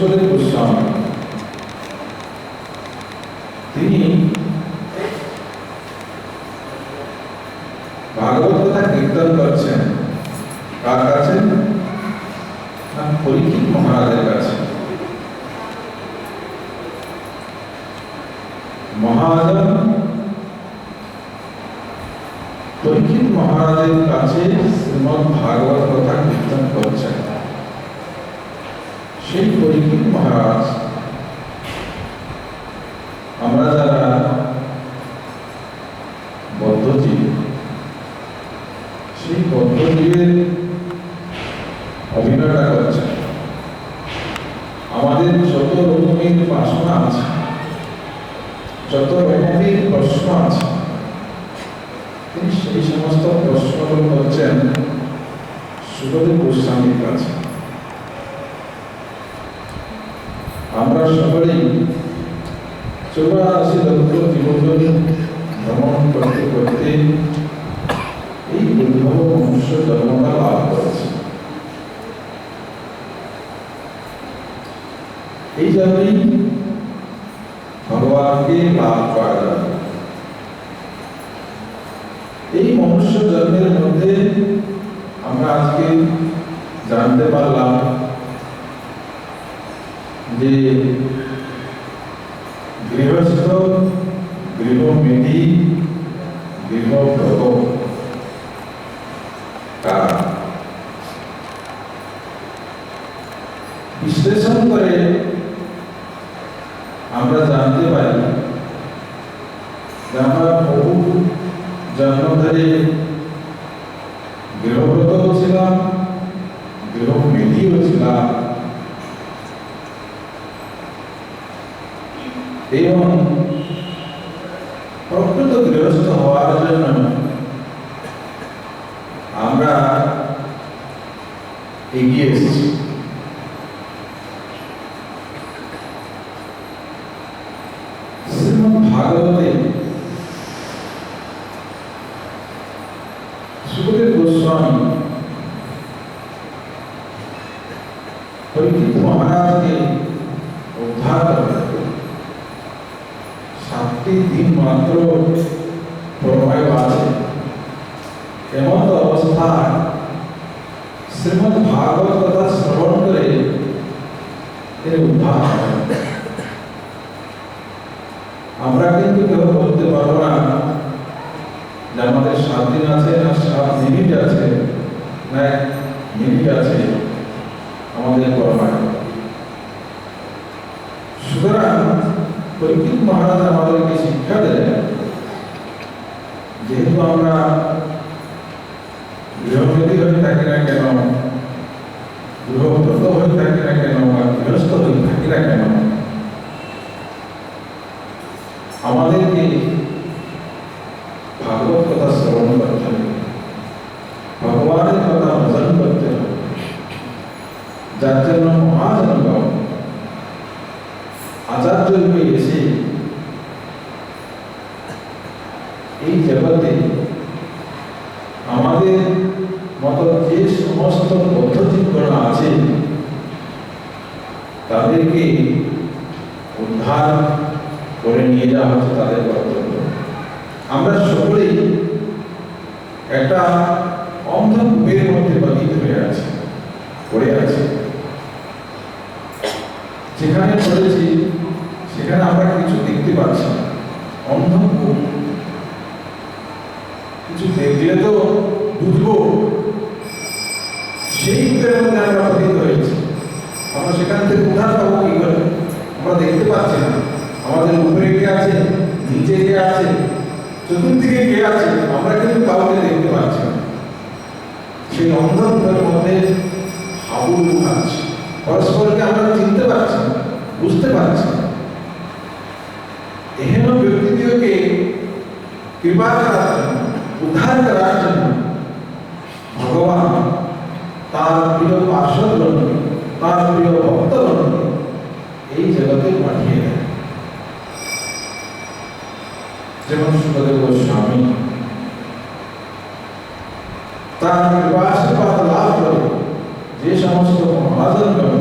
গোস্বামী তিনি ভাগবত কথা কীর্তন করছেন। কার কাছে? না পরীক্ষিত মহারাজের কাছে। মহাজন পরীক্ষিত মহারাজের কাছে শ্রীমদ ভাগবত কথা কীর্তন করছেন। মহারাজ, আমরা যারা বদ্ধজীব, সেই বদ্ধজীবের অভিনয়টা করছেন আমাদের যত রকমের বাসনা আছে, যত রকমের প্রশ্ন আছে তিনি সেই সমস্ত প্রশ্নগুলো করছেন সুখদেব গোস্বামীর কাছে। আমরা সকলেই চৌরাশি লক্ষ জীবন ভ্রমণ করতে করতে এই দুর্ভব মনুষ্য জন্মটা লাভ করেছে। এই জন্যই ভগবানকে লাভ করা যাবে এই মনুষ্য জন্মের মধ্যে আমরা আজকে জানতে পারলাম যে গৃহস্থ গৃহমেধি গৃহভোগ কারা বিশ্লেষণ করে আমরা জানতে পারি যে আমরা বহু জন্ম ধরে এবং প্রকৃত গৃহস্থ হওয়ার জন্য আমরা এগিয়ে এসেছি। ভাগবতে সুখদেব গোস্বামী পরীক্ষিত মহারাজকে উদ্ধার সাতটি মাত্র প্রণয় আছে এমন অবস্থায় শ্রীমদ ভাগবত কথা শ্রবণ করে তিনি উদ্ধার আমরা কিন্তু কেউ বলতে পারব না যে আমাদের সাত দিন আছে না সাত মিনিট আছে, না মিনিট আছে আমাদের করোনায় সুতরাং পরীক্ষিত মহারাজ আমাদেরকে শিক্ষা দেন যেহেতু আমরা গৃহবন্দী হয়ে থাকি না কেন গৃহব্রত হয়ে থাকি না কেন বা গৃহস্থ হয়ে থাকি না কেন আমাদেরকে ভাগবত কথা শ্রবণ করতে হবে ভগবানের কথা ভজন করতে হবে যার জন্য মহাজনগণ আচার্য রূপে এসে এই জগতে আমাদের মতো যে সমস্ত পদ্ধতিগণ আছে, তাদেরকে উদ্ধার করে নিয়ে যাওয়া হচ্ছে তাদের কর্তব্য। আমরা সকলেই একটা অন্ধকূপের মধ্যে বাধিত হয়ে আছে, পড়ে আছে। যেখানে পড়েছি, সেখানে আমরা কিছু দেখতে পাচ্ছি অন্ধকূপ কিছু দেখলে তো বুঝব। সেই কূপের আমরা বাধিত হয়েছি। আমরা সেখান থেকে উদ্ধার পাবো কি করে? আমরা দেখতে পাচ্ছি না। আমাদের উপরে কে আছে? নিচে কে আছে? চতুর্দিকে কে আছে? আমরা কিন্তু কাউকে দেখতে পাচ্ছি না। সেই অন্ধকারের মধ্যে হাবুল আছে পরস্পরকে আমরা চিনতে পারছি না, বুঝতে পারছি না। এহেন ব্যক্তিদেরকে কৃপা জন্য উদ্ধার করার জন্য ভগবান, তার প্রিয় পার্শ্বদগণকে তার প্রিয় ভক্তগণকে এই জগতে পাঠিয়ে দেন। যেমন সুখদেব গোস্বামী তার কৃপাশীর্বাদ লাভ করে যে সমস্ত মহাজনগণ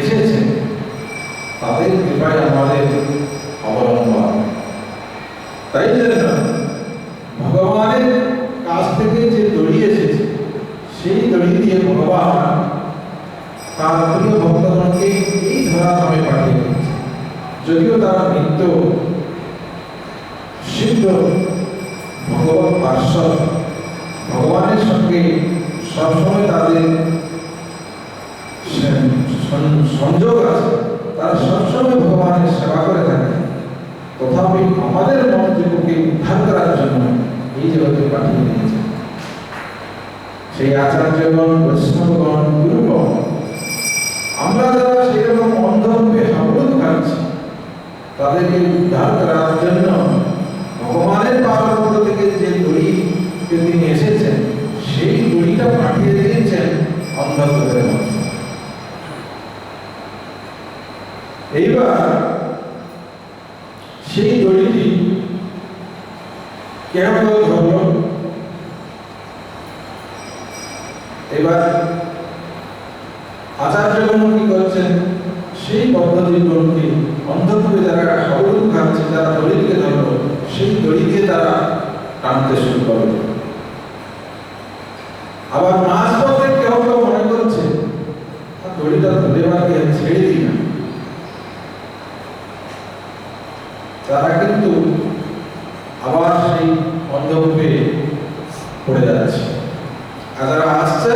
এসেছে তাদের কৃপায় আমাদের অবলম্বন তাই জন্য ভগবানের কাছ থেকে যে দড়ি এসেছে সেই দড়ি দিয়ে ভগবান তার প্রিয় ভক্তগণকে এই ধরাধামে পাঠিয়ে দিয়েছে। যদিও তারা নিত্য সিদ্ধ ভগবত পার্শ্বদ ভগবানের সঙ্গে সবসময় তাদের সংযোগ আছে। তারা সবসময় ভগবানের সেবা করে থাকে। তথাপি আমাদের মনোযোগকে উদ্ধার করার জন্য এই জগতে পাঠিয়ে দিয়েছে। সেই আচার্যগণ, বৈষ্ণবগণ, গুরুগণ আমরা যারা সেরকম অন্ধরূপে হাবুদ খাচ্ছি তাদেরকে উদ্ধার করার জন্য ভগবানের পার্বত্য থেকে যে দড়ি তিনি এসেছেন, সেই দড়িটা পাঠিয়ে দিয়েছেন অন্ধকারের মধ্যে। এইবার সেই দড়িটি কেন ধরল এবার আচার্যগণ কি করছেন? সেই পদ্ধতিগুলোকে অন্ধভাবে যারা হাবুডুবু খাচ্ছে যারা দড়িকে ধরলো, সেই দড়ি তারা টানতে শুরু করল আবার মাঝ পথে কেউ কেউ মনে করছে দড়িটা ধরে ছেড়ে দিই না। তারা কিন্তু আবার সেই অন্ধকূপে পড়ে যাচ্ছে। আর যারা আসছে,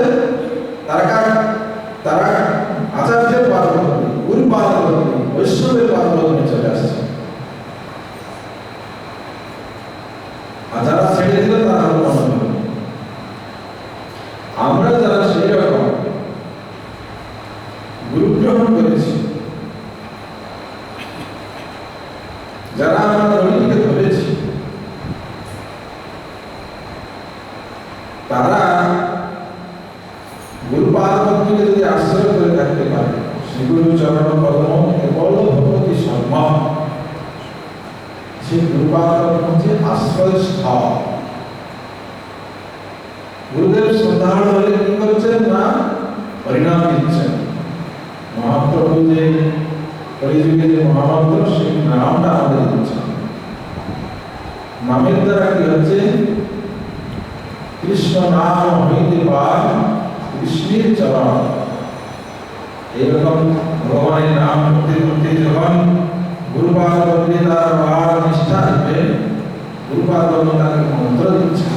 তারা কার তারা আচার্যের পাদপদ্মে গুরু পাদপদ্মে বৈষ্ণবের পাদপদ্মে চলে আসছে আর যারা ছেড়ে দিল তারা হলো অন্ধকূপ আমরা যারা সেই রকম গুরু গ্রহণ করেছি। যারা আমরা দড়িটিকে ধরেছি, তারা গুরুপাদ যদি আশ্রয় করে থাকতে পারে শ্রীগুরু চরণ পদ্ম কেবল ভগবতী সম্মান সেই গুরুপাদ হচ্ছে আশ্রয় স্থল গুরুদেব শ্রদ্ধাড়ু হলে কি করছেন না? পরিণাম দিচ্ছেন। মহাপ্রভু যে কলিযুগে যে মহামন্ত্র সেই নামটা আমাদের দিচ্ছেন নামের দ্বারা কি হচ্ছে? কৃষ্ণ নাম হইতে পার কৃষ্ণের চরণ। এইরকম ভগবানের নাম করতে করতে যখন গুরুপাদ তার বাবার নিষ্ঠা হবে গুরুপাদ তাকে মন্ত্র দিচ্ছে।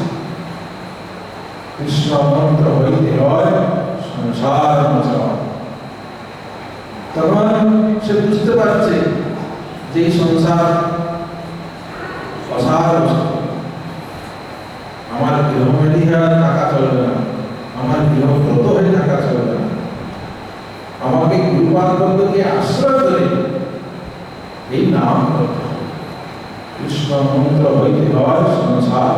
কৃষ্ণ মন্ত্র হইতে হয় সে বুঝতে পারছে যে এই সংসার অসার আমার গৃহমেলিহা টাকা চলবে না। আমার গৃহব্রত হয়ে টাকা চলবে না। আমাকে গুরুপাদকে আশ্রয় করে এই নাম কৃষ্ণ মন্ত্র হইতে হয় সংসার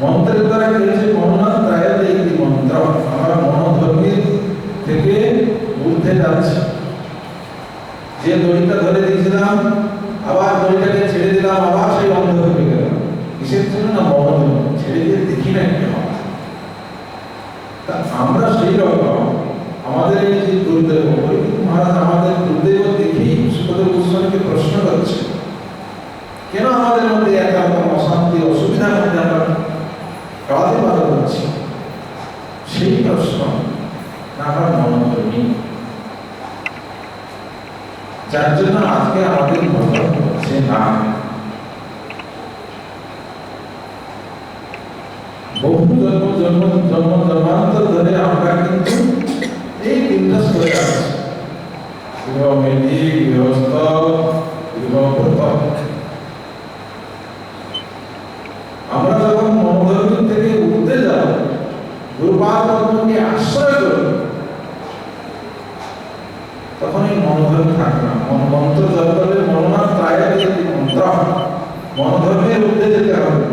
মন্ত্রের দ্বারা কি হয়েছে মননাত্রায় এই মন্ত্র, আমরা মনোধর্মীর থেকে যে দড়িটা ধরে দিয়েছিলাম, আবার দড়িটাকে ছেড়ে দিলাম, আবার সেই অন্ধ হয়ে গেলাম। কিসের জন্য না মনোধর্ম ছেড়ে দিয়ে দেখি না কি তা আমরা সেই রকম। আমাদের এই যে দুর্দেব মহারাজ আমাদের দুর্দেব দেখেই সুখদেব গোস্বামীকে প্রশ্ন করছে। কেন আমাদের মধ্যে একান্ত অশান্তি অসুবিধার মধ্যে আমরা কাঁদতে পারো করছি। সেই প্রশ্ন না আমরা মনোধর্মী যার জন্য আজকে আমাদের হচ্ছে না। বহু জন্ম জন্ম জন্ম, জন্মান্তর ধরে আমরা কিন্তু এই তিনটা স্তরে আছি গৃহমেধি গৃহস্থ গৃহব্রত আমরা যখন মনোধর্মী থেকে উঠতে যাব গুরুপাদ পদ্মকে আশ্রয় করি তখন এই মনোধর্মী থাকবে না মন মন্ত্র জপ করলে মনোনাথ ত্রায় যদি মন্ত্র মনোধর্মের ঊর্ধ্বে যেতে হবে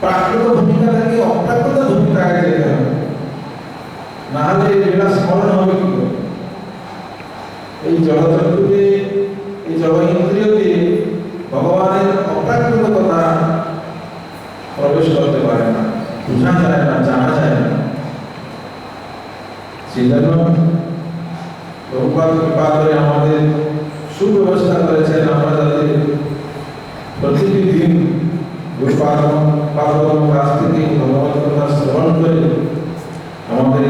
প্রাকৃত ভূমিকা থেকে অপ্রাকৃত ভূমিকায় যেতে হবে না হলে এটা স্মরণ হবে কি করে জড়চক্ষুকে এই ইন্দ্রিয়কে ভগবানের অপ্রাকৃত কথা প্রবেশ করতে পারে না, বোঝা যায় না, জানা যায় না। সেই জন্য প্রভু গুরুপাদ কৃপা করে আমাদের সুব্যবস্থা করেছেন, আমরা যাতে প্রতিটি দিন গুরুপাদ পাদম কাছ থেকে ভগবত কথা শ্রবণ করে আমাদের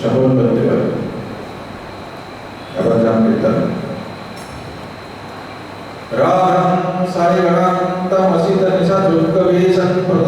সফল করতে পারি। तन्वितम् राघं सारिगणान्तं असितनिशदृक्कवेशं प्रद